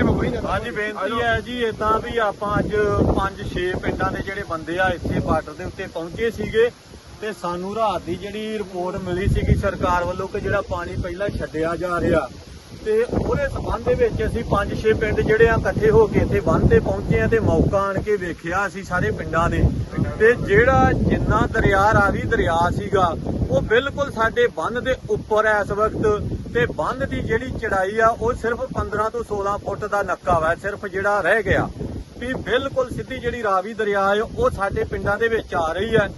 ਹਾਂਜੀ ਬੇਨਤੀ ਹੈ। ਜੀ ਇਦਾਂ ਵੀ ਆਪਾਂ ਅੱਜ 5-6 ਪਿੰਡਾਂ ਦੇ ਜਿਹੜੇ ਬੰਦੇ ਆ ਇੱਥੇ ਬਾਰਡਰ ਦੇ ਉੱਤੇ ਪਹੁੰਚੇ ਸੀਗੇ ਤੇ ਸਾਨੂੰ ਰਾਤ ਦੀ ਜਿਹੜੀ ਰਿਪੋਰਟ ਮਿਲੀ ਸੀਗੀ ਸਰਕਾਰ ਵੱਲੋਂ ਕਿ ਜਿਹੜਾ ਪਾਣੀ ਪਹਿਲਾਂ ਛੱਡਿਆ ਜਾ ਰਿਹਾ ਤੇ ਉਹਦੇ ਸਬੰਧ ਦੇ ਵਿੱਚ ਅਸੀਂ 5-6 ਪਿੰਡ ਜਿਹੜੇ ਆ ਇਕੱਠੇ ਹੋ ਕੇ ਇੱਥੇ ਬੰਨ ਤੇ ਪਹੁੰਚੇ ਆ ਤੇ ਮੌਕਾ ਆਣ ਕੇ ਵੇਖਿਆ ਅਸੀਂ ਸਾਰੇ ਪਿੰਡਾਂ ਨੇ। ਤੇ ਜਿਹੜਾ ਜਿੰਨਾ ਦਰਿਆ ਰਾਵੀ ਦਰਿਆ ਸੀਗਾ, ਉਹ ਬਿਲਕੁਲ ਸਾਡੇ ਬੰਨ ਦੇ ਉੱਪਰ ਹੈ ਇਸ ਵਕਤ। ਤੇ ਬੰਨ ਦੀ ਜਿਹੜੀ ਚੜਾਈ ਆ, ਉਹ ਸਿਰਫ 15 ਤੋਂ 16 ਫੁੱਟ ਦਾ ਨੱਕਾ ਵਾ, ਸਿਰਫ ਜਿਹੜਾ ਰਹਿ ਗਿਆ। ਵੀ ਬਿਲਕੁਲ ਸਿੱਧੀ ਜਿਹੜੀ ਰਾਵੀ ਦਰਿਆ ਹੈ ਉਹ ਸਾਡੇ ਪਿੰਡਾਂ ਦੇ ਵਿੱਚ ਆ ਰਹੀ ਹੈ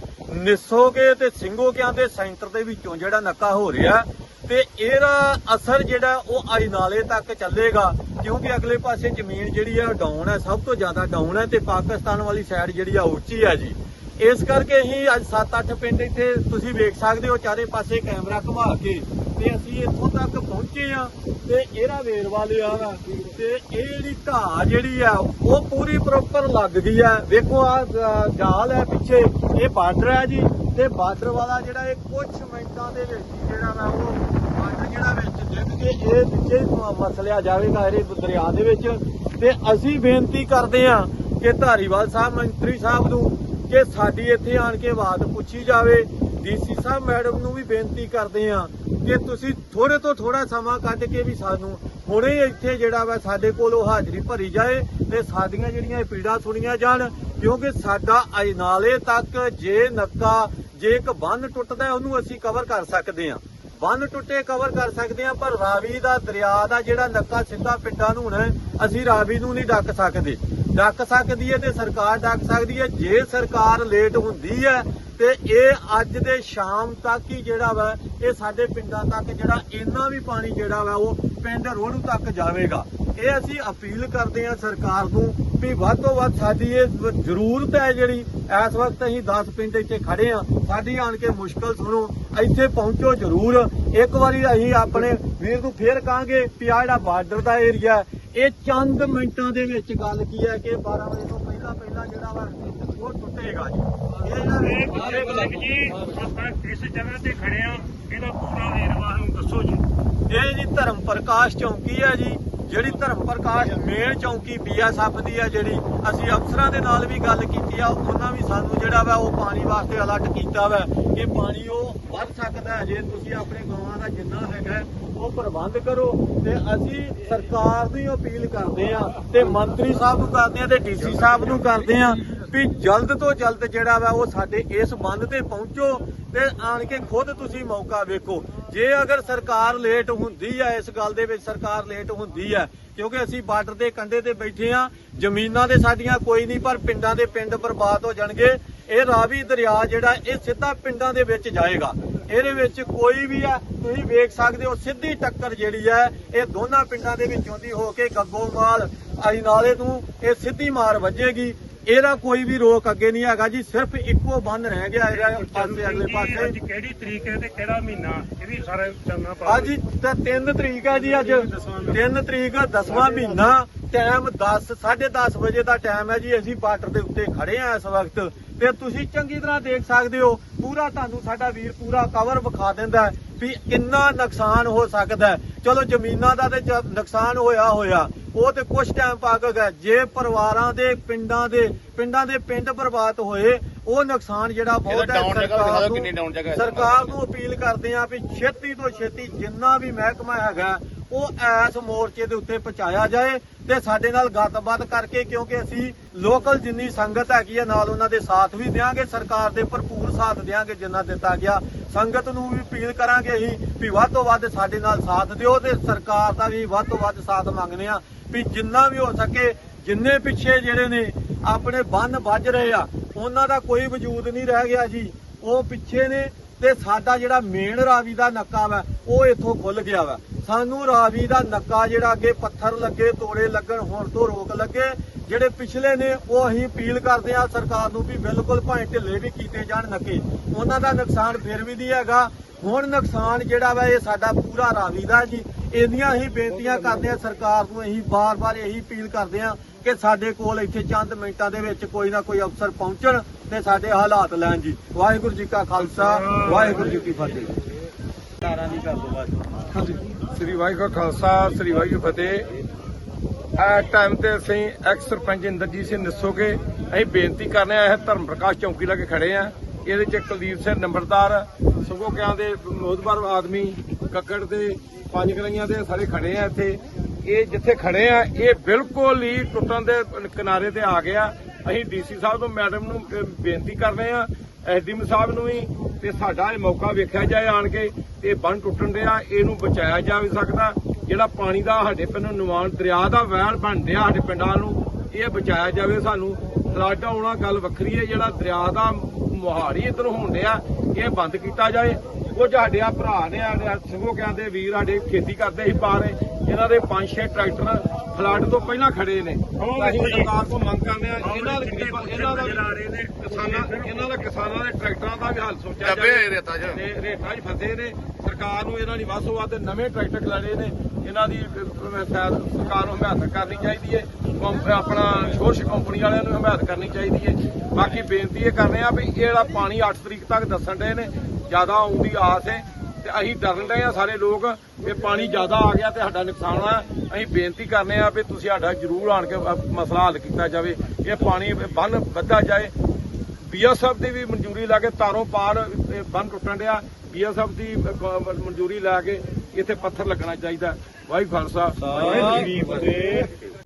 ਨਿਸੋਗੇ ਤੇ ਸਿੰਘੋਕਿਆਂ ਦੇ ਸੈਂਟਰ ਦੇ ਵਿੱਚੋਂ ਜਿਹੜਾ ਨੱਕਾ ਹੋ ਰਿਹਾ ਤੇ ਇਹਦਾ ਅਸਰ ਜਿਹੜਾ ਉਹ ਅੱਜ ਨਾਲੇ ਤੱਕ ਚੱਲੇਗਾ, ਕਿਉਂਕਿ ਅਗਲੇ ਪਾਸੇ ਜ਼ਮੀਨ ਜਿਹੜੀ ਆ ਡਾਊਨ ਹੈ ਸਭ ਤੋਂ ਜ਼ਿਆਦਾ ਡਾਊਨ ਹੈ ਤੇ ਪਾਕਿਸਤਾਨ ਵਾਲੀ ਸਾਈਡ ਜਿਹੜੀ ਆ ਉੱਚੀ ਹੈ ਜੀ। ਇਸ ਕਰਕੇ ਹੀ ਅੱਜ 7-8 ਪਿੰਡ ਇੱਥੇ ਤੁਸੀਂ ਵੇਖ ਸਕਦੇ ਹੋ, ਚਾਰੇ ਪਾਸੇ ਕੈਮਰਾ ਘੁਮਾ ਕੇ ਤੇ ਅਸੀਂ ਇੱਥੋਂ ਤੱਕ ਪਹੁੰਚੇ ਆ ਤੇ ਇਹਦਾ ਵੇਰਵਾ ਲਿਆ ਵਾ ਤੇ ਇਹ ਜਿਹੜੀ ਢਾਹ ਜਿਹੜੀ ਆ, ਉਹ ਪੂਰੀ ਪ੍ਰੋਪਰ ਲੱਗ ਗਈ ਆ। ਵੇਖੋ ਆ ਜਾਲ ਹੈ ਪਿੱਛੇ, ਇਹ ਬਾਰਡਰ ਹੈ ਜੀ। ਤੇ ਬਾਰਡਰ ਵਾਲਾ ਜਿਹੜਾ ਇਹ ਕੁਝ ਮਿੰਟਾਂ ਦੇ ਵਿੱਚ ਜਿਹੜਾ ਵਾ ਉਹ ਬਾਰਡਰ ਜਿਹੜਾ ਵਿੱਚ ਡਿੱਗ ਕੇ ਇਹ ਵਿੱਚੇ ਮਸਲਿਆ ਜਾਵੇਗਾ ਇਹਦੇ ਦਰਿਆ ਦੇ ਵਿੱਚ। ਤੇ ਅਸੀਂ ਬੇਨਤੀ ਕਰਦੇ ਆ ਕਿ ਧਾਰੀਵਾਲ ਸਾਹਿਬ, ਮੰਤਰੀ ਸਾਹਿਬ ਨੂੰ ਕਿ ਸਾਡੀ ਇੱਥੇ ਆਣ ਕੇ ਬਾਤ ਪੁੱਛੀ ਜਾਵੇ। ਡੀਸੀ ਸਾਹਿਬ ਮੈਡਮ ਨੂੰ ਵੀ ਬੇਨਤੀ ਕਰਦੇ ਆ ਕਿ ਤੁਸੀਂ ਥੋੜੇ ਤੋਂ ਥੋੜਾ ਸਮਾਂ ਕੱਢ ਕੇ ਵੀ ਸਾਨੂੰ ਹੁਣੇ ਇੱਥੇ ਜਿਹੜਾ ਵਾ ਸਾਡੇ ਕੋਲ ਉਹ ਹਾਜ਼ਰੀ ਭਰੀ ਜਾਏ ਤੇ ਸਾਡੀਆਂ ਜਿਹੜੀਆਂ ਇਹ ਪੀੜਾਂ ਸੁਣੀਆਂ ਜਾਣ, ਕਿਉਂਕਿ ਸਾਡਾ ਅਜਨਾਲੇ ਤੱਕ ਜੇ ਨੱਕਾ ਜੇ ਇੱਕ ਬੰਨ ਟੁੱਟਦਾ ਉਹਨੂੰ ਅਸੀਂ ਕਵਰ ਕਰ ਸਕਦੇ ਆ ਬੰਨ ਟੁੱਟੇ ਕਵਰ ਕਰ ਸਕਦੇ ਆ ਪਰ ਰਾਵੀ ਦਾ ਦਰਿਆ ਦਾ ਜਿਹੜਾ ਨੱਕਾ ਸਿੱਧਾ ਪਿੰਡਾਂ ਨੂੰ ਹੋਣਾ ਅਸੀਂ ਰਾਵੀ ਨੂੰ ਨਹੀਂ ਡੱਕ ਸਕਦੇ। ਡੱਕ ਸਕਦੀ ਹੈ ਤੇ ਸਰਕਾਰ ਡੱਕ ਸਕਦੀ ਹੈ। ਜੇ ਸਰਕਾਰ ਲੇਟ ਹੁੰਦੀ ਹੈ, ਤੇ ਇਹ ਅੱਜ ਦੇ ਸ਼ਾਮ ਤੱਕ ਹੀ ਜਿਹੜਾ ਵਾ, ਇਹ ਸਾਡੇ ਪਿੰਡਾਂ ਤੱਕ ਜਿਹੜਾ ਇੰਨਾ ਵੀ ਪਾਣੀ ਜਿਹੜਾ ਵਾ, ਉਹ ਪਿੰਡ ਰੋੜੂ ਤੱਕ ਜਾਵੇਗਾ। ਇਹ ਅਸੀਂ ਅਪੀਲ ਕਰਦੇ ਹਾਂ ਸਰਕਾਰ ਨੂੰ ਵੀ ਵੱਧ ਤੋਂ ਵੱਧ ਸਾਡੀ ਇਹ ਜ਼ਰੂਰਤ ਹੈ ਜਿਹੜੀ ਇਸ ਵਕਤ ਅਸੀਂ 10 ਪਿੰਡ ਇੱਥੇ ਖੜੇ ਆ ਸਾਡੀ ਆਣ ਕੇ ਮੁਸ਼ਕਲ ਸੁਣੋ ਇੱਥੇ ਪਹੁੰਚੋ ਜ਼ਰੂਰ। ਇੱਕ ਵਾਰੀ ਅਸੀਂ ਆਪਣੇ ਵੀਰ ਨੂੰ ਫੇਰ ਕਹਾਂਗੇ ਵੀ ਆਹ ਜਿਹੜਾ ਬਾਰਡਰ ਦਾ ਏਰੀਆ ਇਹ ਚੰਦ ਮਿੰਟਾਂ ਦੇ ਵਿੱਚ ਗੱਲ ਕੀ ਹੈ ਕਿ 12 ਵਜੇ ਤੋਂ ਪਹਿਲਾਂ ਪਹਿਲਾਂ ਜਿਹੜਾ ਵਾ ਉਹ ਟੁੱਟੇਗਾ ਜੀ। ਇਹ ਜਿਹੜਾ ਸਾਰੇ ਬਲਕ ਜੀ ਆਪਾਂ ਇਸ ਜਗ੍ਹਾ ਤੇ ਖੜੇ ਆ ਇਹਦਾ ਪੂਰਾ ਵੇਰਵਾ ਨੂੰ ਦੱਸੋ ਜੀ। ਇਹ ਜੀ ਧਰਮ ਪ੍ਰਕਾਸ਼ ਚੌਂਕੀ ਹੈ ਜੀ। ਜਿਹੜੀ ਧਰਮ ਪ੍ਰਕਾਸ਼ ਮੇਨ ਚੌਂਕੀ ਬੀਐਸਐਫ ਦੀ ਹੈ ਜਿਹੜੀ ਅਸੀਂ ਅਫਸਰਾਂ ਦੇ ਨਾਲ ਵੀ ਗੱਲ ਕੀਤੀ ਆ, ਉਹਨਾਂ ਵੀ ਸਾਨੂੰ ਜਿਹੜਾ ਵਾ ਉਹ ਪਾਣੀ ਵਾਸਤੇ ਅਲਰਟ ਕੀਤਾ ਵਾ ਕਿ ਪਾਣੀ ਉਹ ਵੱਧ ਸਕਦਾ ਹੈ, ਜੇ ਤੁਸੀਂ ਆਪਣੇ ਗਾਵਾਂ ਦਾ ਜਿੰਨਾ ਹੈਗਾ ਉਹ ਪ੍ਰਬੰਧ ਕਰੋ। ਤੇ ਅਸੀਂ ਸਰਕਾਰ ਨੂੰ ਅਪੀਲ ਕਰਦੇ ਆ ਤੇ ਮੰਤਰੀ ਸਾਹਿਬ ਨੂੰ ਕਰਦੇ ਆ ਤੇ ਡੀਸੀ ਸਾਹਿਬ ਨੂੰ ਕਰਦੇ ਆ ਵੀ ਜਲਦ ਤੋਂ ਜਲਦ ਜਿਹੜਾ ਵਾ ਉਹ ਸਾਡੇ ਇਸ ਬੰਦ ਤੇ ਪਹੁੰਚੋ ਤੇ ਆਣ ਕੇ ਖੁਦ ਤੁਸੀਂ ਮੌਕਾ ਵੇਖੋ। ਜੇ ਅਗਰ ਸਰਕਾਰ ਲੇਟ ਹੁੰਦੀ ਹੈ ਇਸ ਗੱਲ ਦੇ ਵਿੱਚ ਸਰਕਾਰ ਲੇਟ ਹੁੰਦੀ ਹੈ ਕਿਉਂਕਿ ਅਸੀਂ ਬਾਰਡਰ ਦੇ ਕੰਢੇ ਤੇ ਬੈਠੇ ਆ, ਜ਼ਮੀਨਾਂ ਦੇ ਸਾਡੀਆਂ ਕੋਈ ਨਹੀਂ, ਪਰ ਪਿੰਡਾਂ ਦੇ ਪਿੰਡ ਬਰਬਾਦ ਹੋ ਜਾਣਗੇ। ਇਹ ਰਾਵੀ ਦਰਿਆ ਜਿਹੜਾ, ਇਹ ਸਿੱਧਾ ਪਿੰਡਾਂ ਦੇ ਵਿੱਚ ਜਾਏਗਾ। ਇਹਦੇ ਵਿੱਚ ਕੋਈ ਵੀ ਆ, ਤੁਸੀਂ ਵੇਖ ਸਕਦੇ ਹੋ, ਸਿੱਧੀ ਟੱਕਰ ਜਿਹੜੀ ਹੈ ਇਹ ਦੋਨਾਂ ਪਿੰਡਾਂ ਦੇ ਵਿੱਚੋਂ ਦੀ ਹੋ ਕੇ ਗੱਗੋਮਾਲ ਆਈ ਨਾਲੇ ਨੂੰ ਇਹ ਸਿੱਧੀ ਮਾਰ ਵੱਜੇਗੀ। ਇਹਦਾ ਕੋਈ ਵੀ ਰੋਕ ਅੱਗੇ ਨਹੀਂ ਹੈਗਾ ਜੀ ਸਿਰਫ ਇੱਕੋ ਬੰਨ ਰਹਿ ਗਿਆ ਇਹਦਾ ਪਾਸੇ ਅਗਲੇ ਅੱਜ ਪਾਸੇ। ਕਿਹੜੀ ਤਰੀਕ ਹੈ ਤੇ ਕਿਹੜਾ ਮਹੀਨਾ? ਇਹ ਵੀ ਸਾਰਾ ਚਾਨਣਾ ਪਾ ਅੱਜ ਤਾਂ 3 ਤਰੀਕ ਹੈ ਜੀ ਅੱਜ। 3 ਤਰੀਕ 10ਵਾਂ ਮਹੀਨਾ ਟਾਈਮ 10 10:30 ਵਜੇ ਦਾ ਟਾਈਮ ਹੈ ਜੀ। ਅਸੀਂ ਬਾਰਡਰ ਦੇ ਉੱਤੇ ਖੜੇ ਆ ਇਸ ਵਕਤ। ਤੇ ਤੁਸੀਂ ਚੰਗੀ ਤਰ੍ਹਾਂ ਦੇਖ ਸਕਦੇ ਹੋ ਪੂਰਾ ਤੁਹਾਨੂੰ ਸਾਡਾ ਵੀਰ ਪੂਰਾ ਕਵਰ ਵਿਖਾ ਦਿੰਦਾ ਵੀ ਕਿੰਨਾ ਨੁਕਸਾਨ ਹੋ ਸਕਦਾ। ਚਲੋ ਜ਼ਮੀਨਾਂ ਦਾ ਤੇ ਨੁਕਸਾਨ ਹੋਇਆ ਹੋਇਆ ਉਹ ਤੇ ਕੁਝ ਟਾਈਮ ਤੱਕ ਹੈ ਜੇ ਪਰਿਵਾਰਾਂ ਦੇ ਪਿੰਡਾਂ ਦੇ ਪਿੰਡਾਂ ਦੇ ਪਿੰਡ ਬਰਬਾਦ ਹੋਏ ਉਹ ਨੁਕਸਾਨ ਜਿਹੜਾ ਬਹੁਤ ਹੈ ਸਰਕਾਰ ਨੂੰ। ਸਰਕਾਰ ਨੂੰ ਅਪੀਲ ਕਰਦੇ ਆ ਵੀ ਛੇਤੀ ਤੋਂ ਛੇਤੀ ਜਿੰਨਾ ਵੀ ਮਹਿਕਮਾ ਹੈਗਾ ਉਹ ਐਸ ਮੋਰਚੇ ਦੇ ਉੱਤੇ ਪਹੁੰਚਾਇਆ ਜਾਏ ਤੇ ਸਾਡੇ ਨਾਲ ਗੱਲਬਾਤ ਕਰਕੇ ਕਿਉਂਕਿ ਅਸੀਂ ਲੋਕਲ ਜਿੰਨੀ ਸੰਗਤ ਹੈਗੀ ਆ ਨਾਲ ਉਹਨਾਂ ਦੇ ਸਾਥ ਵੀ ਦਿਆਂਗੇ ਸਰਕਾਰ ਦੇ ਭਰਪੂਰ ਸਾਥ ਦਿਆਂਗੇ ਜਿੰਨਾ ਦਿੱਤਾ ਗਿਆ ਸੰਗਤ ਨੂੰ ਵੀ ਅਪੀਲ ਕਰਾਂਗੇ ਅਸੀਂ ਵੀ ਵੱਧ ਤੋਂ ਵੱਧ ਸਾਡੇ ਨਾਲ ਸਾਥ ਦਿਓ ਤੇ ਸਰਕਾਰ ਦਾ ਵੀ ਵੱਧ ਤੋਂ ਵੱਧ ਸਾਥ ਮੰਗਦੇ ਆ ਵੀ ਜਿੰਨਾ ਵੀ ਹੋ ਸਕੇ, ਜਿੰਨੇ ਪਿੱਛੇ ਜਿਹੜੇ ਨੇ ਆਪਣੇ ਬੰਨ ਵੱਜ ਰਹੇ ਆ, ਉਹਨਾਂ ਦਾ ਕੋਈ ਵਜੂਦ ਨਹੀਂ ਰਹਿ ਗਿਆ ਜੀ। ਉਹ ਪਿੱਛੇ ਨੇ ਤੇ ਸਾਡਾ ਜਿਹੜਾ ਮੇਨ ਰਾਵੀ ਦਾ ਨੱਕਾ ਵਾ, ਉਹ ਇੱਥੋਂ ਖੁੱਲ ਗਿਆ ਵਾ। ਸਾਨੂੰ ਰਾਵੀ ਦਾ ਨੱਕਾ ਜਿਹੜਾ ਅੱਗੇ ਪੱਥਰ ਲੱਗੇ, ਤੋੜੇ ਲੱਗਣ, ਹੁਣ ਤੋਂ ਰੋਕ ਲੱਗੇ। ਜਿਹੜੇ ਪਿਛਲੇ ਨੇ ਉਹ ਅਸੀਂ ਅਪੀਲ ਕਰਦੇ ਆ ਸਰਕਾਰ ਨੂੰ ਵੀ ਬਿਲਕੁਲ ਭਾਵੇਂ ਢਿੱਲੇ ਵੀ ਕੀਤੇ ਜਾਣ ਨੱਕੇ। ਉਹਨਾਂ ਦਾ ਨੁਕਸਾਨ ਫਿਰ ਵੀ ਨਹੀਂ ਹੈਗਾ। ਹੁਣ ਨੁਕਸਾਨ ਜਿਹੜਾ ਵਾ ਇਹ ਸਾਡਾ ਪੂਰਾ ਰਾਵੀ ਦਾ ਜੀ। ਇਹਦੀਆਂ ਹੀ ਬੇਨਤੀਆਂ ਕਰਦੇ ਆ ਸਰਕਾਰ ਨੂੰ ਅਸੀਂ ਬਾਰ-ਬਾਰ ਇਹੀ ਅਪੀਲ ਕਰਦੇ ਆ ਕਿ ਸਾਡੇ ਕੋਲ ਇੱਥੇ ਚੰਦ ਮਿੰਟਾਂ ਦੇ ਵਿੱਚ ਕੋਈ ਨਾ ਕੋਈ ਅਫਸਰ ਪਹੁੰਚਣ ਤੇ ਸਾਡੇ ਹਾਲਾਤ ਲੈਣ ਜੀ। ਵਾਹਿਗੁਰੂ ਜੀ ਕਾ ਖਾਲਸਾ ਵਾਹਿਗੁਰੂ ਜੀ ਕੀ ਫਤਿਹ। ਧਾਰਾਂ ਦੀ ਕਰ ਦੋ ਬਸ ਹਾਂਜੀ। ਸ੍ਰੀ ਵਾਹਿਗੁਰੂ ਖਾਲਸਾ ਸ੍ਰੀ ਵਾਹਿਗੁਰੂ ਫਤਿਹ। ਟਾਈਮ ਤੇ ਅਸੀਂ ਐਕਸ ਸਰਪੰਚ ਇੰਦਰਜੀਤ ਸਿੰਘ ਦੱਸੋਗੇ ਅਸੀਂ ਬੇਨਤੀ ਕਰਨੇ ਆ ਇਹ ਧਰਮ ਪ੍ਰਕਾਸ਼ ਚੌਂਕੀ ਲਾ ਕੇ ਖੜੇ ਆ। ਇਹਦੇ ਚ ਕੁਲਦੀਪ ਸਿੰਘ ਨੰਬਰਦਾਰ ਸੁਗੋਕਿਆਂ ਦੇ ਮੋਦਬਰ ਆਦਮੀ ਕੱਕੜ ਦੇ ਪੰਜ ਗਲੀਆਂ ਦੇ ਸਾਰੇ ਖੜੇ ਆ ਇੱਥੇ। ਇਹ ਜਿੱਥੇ ਖੜੇ ਆ ਇਹ ਬਿਲਕੁਲ ਹੀ ਟੁੱਟਣ ਦੇ ਕਿਨਾਰੇ ਤੇ ਆ ਗਿਆ ਅਸੀਂ ਡੀਸੀ ਸਾਹਿਬ ਨੂੰ ਮੈਡਮ ਨੂੰ ਅਹ, ਬੇਨਤੀ ਕਰਦੇ ਆ ਐਸਡੀਐਮ ਸਾਹਿਬ ਨੂੰ ਵੀ ਤੇ ਸਾਡਾ ਇਹ ਮੌਕਾ ਵੇਖਿਆ ਜਾਏ ਆਣ ਕੇ ਤੇ ਬੰਨ ਟੁੱਟਣ ਡਿਆ ਇਹਨੂੰ ਬਚਾਇਆ ਜਾ ਵੀ ਸਕਦਾ। ਜਿਹੜਾ ਪਾਣੀ ਦਾ ਸਾਡੇ ਪਿੰਡ ਨੂੰ ਨਿਵਾਨ ਦਰਿਆ ਦਾ ਵਹਿਣ ਬਣ ਰਿਹਾ ਸਾਡੇ ਪਿੰਡਾਂ ਨੂੰ, ਇਹ ਬਚਾਇਆ ਜਾਵੇ ਸਾਨੂੰ। ਫਲੱਡ ਆਉਣਾ ਗੱਲ ਵੱਖਰੀ ਹੈ, ਜਿਹੜਾ ਦਰਿਆ ਦਾ ਮੁਹਾਰੀ ਇਧਰ ਹੋਣ ਡਿਆ, ਇਹ ਬੰਦ ਕੀਤਾ ਜਾਏ। ਕੁਝ ਸਾਡੇ ਆ ਭਰਾ ਨੇ ਆ ਸਿੰਘੋ ਕਹਿੰਦੇ, ਵੀਰ ਸਾਡੇ ਖੇਤੀ ਕਰਦੇ ਸੀ ਪਾਰੇ ਇਹਨਾਂ ਦੇ ਪੰਜ ਛੇ ਟਰੈਕਟਰ ਫਲੱਡ ਤੋਂ ਪਹਿਲਾਂ ਖੜੇ ਨੇ। ਤਾਂ ਅਸੀਂ ਸਰਕਾਰ ਤੋਂ ਮੰਗ ਕਰਦੇ ਆ ਇਹਨਾਂ ਦੇ ਇਹਨਾਂ ਦਾ ਵੀ ਕਿਸਾਨਾਂ ਇਹਨਾਂ ਦਾ ਕਿਸਾਨਾਂ ਦੇ ਟਰੈਕਟਰਾਂ ਦਾ ਵੀ ਹੱਲ ਸੋਚਿਆ ਜਾਵੇ। ਰੇਤਾ 'ਚ। ਤੇ ਰੇਤਾ 'ਚ ਫਸੇ ਨੇ। ਸਰਕਾਰ ਨੂੰ ਇਹਨਾਂ ਦੀ ਵੱਸੋ ਵੱਧ ਨਵੇਂ ਟਰੈਕਟਰ ਖਿਲਾੜੇ ਨੇ। ਇਹਨਾਂ ਦੀ ਸਰਕਾਰ ਨੂੰ ਹਮਾਇਤ ਕਰਨੀ ਚਾਹੀਦੀ ਹੈ ਆਪਣਾ ਸ਼ੋਰਸ਼ ਕੰਪਨੀ ਵਾਲਿਆਂ ਨੂੰ ਹਮਾਇਤ ਕਰਨੀ ਚਾਹੀਦੀ ਹੈ ਬਾਕੀ ਬੇਨਤੀ ਇਹ ਕਰਦੇ ਆ ਵੀ ਇਹ ਜਿਹੜਾ ਪਾਣੀ 8 ਤਰੀਕ ਤੱਕ ਦੱਸਣ ਦੇ ਨੇ ਜ਼ਿਆਦਾ ਆਉਣ ਦੀ ਆਸ ਹੈ ਤੇ ਅਸੀਂ ਡਰਨ ਰਹੇ ਆ ਸਾਰੇ ਲੋਕ ਵੀ ਪਾਣੀ ਜ਼ਿਆਦਾ ਆ ਗਿਆ ਤੇ ਸਾਡਾ ਨੁਕਸਾਨ ਆ ਅਸੀਂ ਬੇਨਤੀ ਕਰਨੇ ਆ ਵੀ ਤੁਸੀਂ ਸਾਡਾ ਜ਼ਰੂਰ ਆਣ ਕੇ ਮਸਲਾ ਹੱਲ ਕੀਤਾ ਜਾਵੇ ਇਹ ਪਾਣੀ ਬੰਨ ਵੱਧਾ ਜਾਏ। ਬੀਐਸਐਫ ਦੀ ਵੀ ਮਨਜ਼ੂਰੀ ਲੈ ਕੇ ਤਾਰੋਂ ਪਾਰ ਬੰਨ ਟੁੱਟਣ ਡਿਆ। ਬੀਐਸਐਫ ਦੀ ਅ, ਗ- ਮਨਜ਼ੂਰੀ ਲੈ ਕੇ ਇੱਥੇ ਪੱਥਰ ਲੱਗਣਾ ਚਾਹੀਦਾ। ਵਾਹਿ ਖਾਲਸਾ। ਵਾਹਿਗੁਰੂ ਜੀ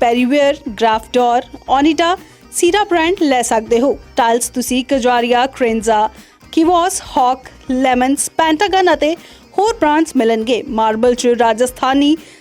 ਪੈਰੀਵੇਅਰ ਗ੍ਰਾਫਡੋਰ ਓਨੀਡਾ ਸੀਰਾ ਬ੍ਰਾਂਡ ਲੈ ਸਕਦੇ ਹੋ। ਟਾਈਲਸ ਤੁਸੀਂ ਕਜਾਰੀਆ ਕ੍ਰੇਨਜ਼ਾ ਕਿਵੋਸ ਹੌਕ ਲੈਮਨਸ ਪੈਂਟਾਗਨ ਅਤੇ ਹੋਰ ਬ੍ਰਾਂਡਸ ਮਿਲਣਗੇ। ਮਾਰਬਲ ਚ ਰਾਜਸਥਾਨੀ